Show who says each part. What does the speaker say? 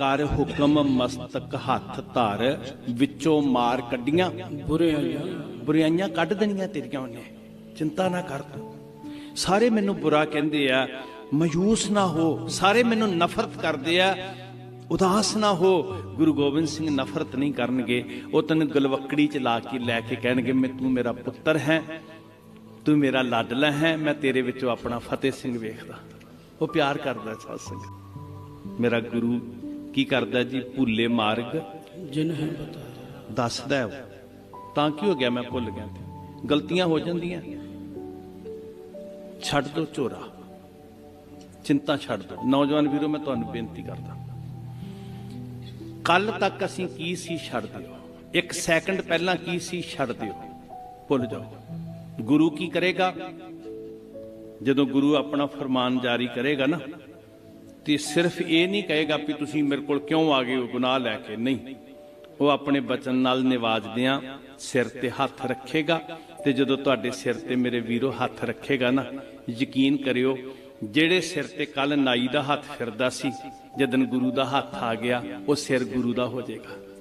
Speaker 1: ਕਰ ਹੁਕਮ ਮਸਤਕ ਹੱਥ ਧਰ ਵਿੱਚੋਂ ਮਾਰ ਕੱਢੀਆਂ।
Speaker 2: ਬੁਰੇ ਆਇਆ
Speaker 1: ਬੁਰਾਈਆਂ ਕੱਢ ਦੇਣੀਆਂ ਤੇਰੀਆਂ ਉਹਨੇ। ਚਿੰਤਾ ਨਾ ਕਰ ਤੂੰ। ਸਾਰੇ ਮੈਨੂੰ ਬੁਰਾ ਕਹਿੰਦੇ ਆ ਮਯੂਸ ਨਾ ਹੋ। ਸਾਰੇ ਮੈਨੂੰ ਨਫ਼ਰਤ ਕਰਦੇ ਆ। ਉਦਾਸ ਨਾ ਹੋ। ਗੁਰੂ ਗੋਬਿੰਦ ਸਿੰਘ ਨਫ਼ਰਤ ਨਹੀਂ ਕਰਨਗੇ। ਉਹ ਤੈਨੂੰ ਗਲਵਕੜੀ ਚ ਲਾ ਕੇ ਲੈ ਕੇ ਕਹਿਣਗੇ ਮੈਂ ਤੂੰ ਮੇਰਾ ਪੁੱਤਰ ਹੈ। ਤੂੰ ਮੇਰਾ ਲਾਡਲਾ ਹੈ। ਮੈਂ ਤੇਰੇ ਵਿੱਚੋਂ ਆਪਣਾ ਫਤਿਹ ਸਿੰਘ ਵੇਖਦਾ। ਉਹ ਪਿਆਰ ਕਰਦਾ ਸਾਧ ਸੰਗਤ। ਮੇਰਾ ਗੁਰੂ ਕੀ ਕਰਦਾ ਜੀ? ਭੁੱਲੇ ਮਾਰਗ?
Speaker 2: ਜਿਨ ਹੈ ਬਤਾਇਆ
Speaker 1: ਦੱਸਦਾ ਉਹ। ਤਾਂ ਕੀ ਹੋ ਗਿਆ? ਮੈਂ ਭੁੱਲ ਗਿਆ। ਗਲਤੀਆਂ ਹੋ ਜਾਂਦੀਆਂ। ਛੱਡ ਦੋ ਝੋਰਾ ਚਿੰਤਾ ਛੱਡ ਦੋ। ਨੌਜਵਾਨ ਵੀਰੋ ਮੈਂ ਤੁਹਾਨੂੰ ਬੇਨਤੀ ਕਰਦਾ। ਕੱਲ ਤੱਕ ਅਸੀਂ ਕੀ ਸੀ ਛੱਡ ਦਿਓ? ਇੱਕ ਸੈਕਿੰਡ ਪਹਿਲਾਂ ਕੀ ਸੀ ਛੱਡ ਦਿਓ? ਭੁੱਲ ਜਾਓ। ਗੁਰੂ ਕੀ ਕਰੇਗਾ? ਜਦੋਂ ਗੁਰੂ ਆਪਣਾ ਫਰਮਾਨ ਜਾਰੀ ਕਰੇਗਾ ਨਾ ਤੇ ਸਿਰਫ ਇਹ ਨਹੀਂ ਕਹੇਗਾ ਵੀ ਤੁਸੀਂ ਮੇਰੇ ਕੋਲ ਕਿਉਂ ਆ ਗਏ ਹੋ, ਗੁਨਾਹ ਲੈ ਕੇ। ਨਹੀਂ। ਉਹ ਆਪਣੇ ਬਚਨ ਨਾਲ ਨਿਵਾਜਦਿਆਂ ਸਿਰ ਤੇ ਹੱਥ ਰੱਖੇਗਾ ਤੇ ਜਦੋਂ ਤੁਹਾਡੇ ਸਿਰ ਤੇ ਮੇਰੇ ਵੀਰੋ ਹੱਥ ਰੱਖੇਗਾ ਨਾ, ਯਕੀਨ ਕਰਿਓ, ਜਿਹੜੇ ਸਿਰ ਤੇ ਕੱਲ ਨਾਈ ਦਾ ਹੱਥ ਫਿਰਦਾ ਸੀ, ਜਦੋਂ ਗੁਰੂ ਦਾ ਹੱਥ ਆ ਗਿਆ, ਉਹ ਸਿਰ ਗੁਰੂ ਦਾ ਹੋ ਜਾਏਗਾ।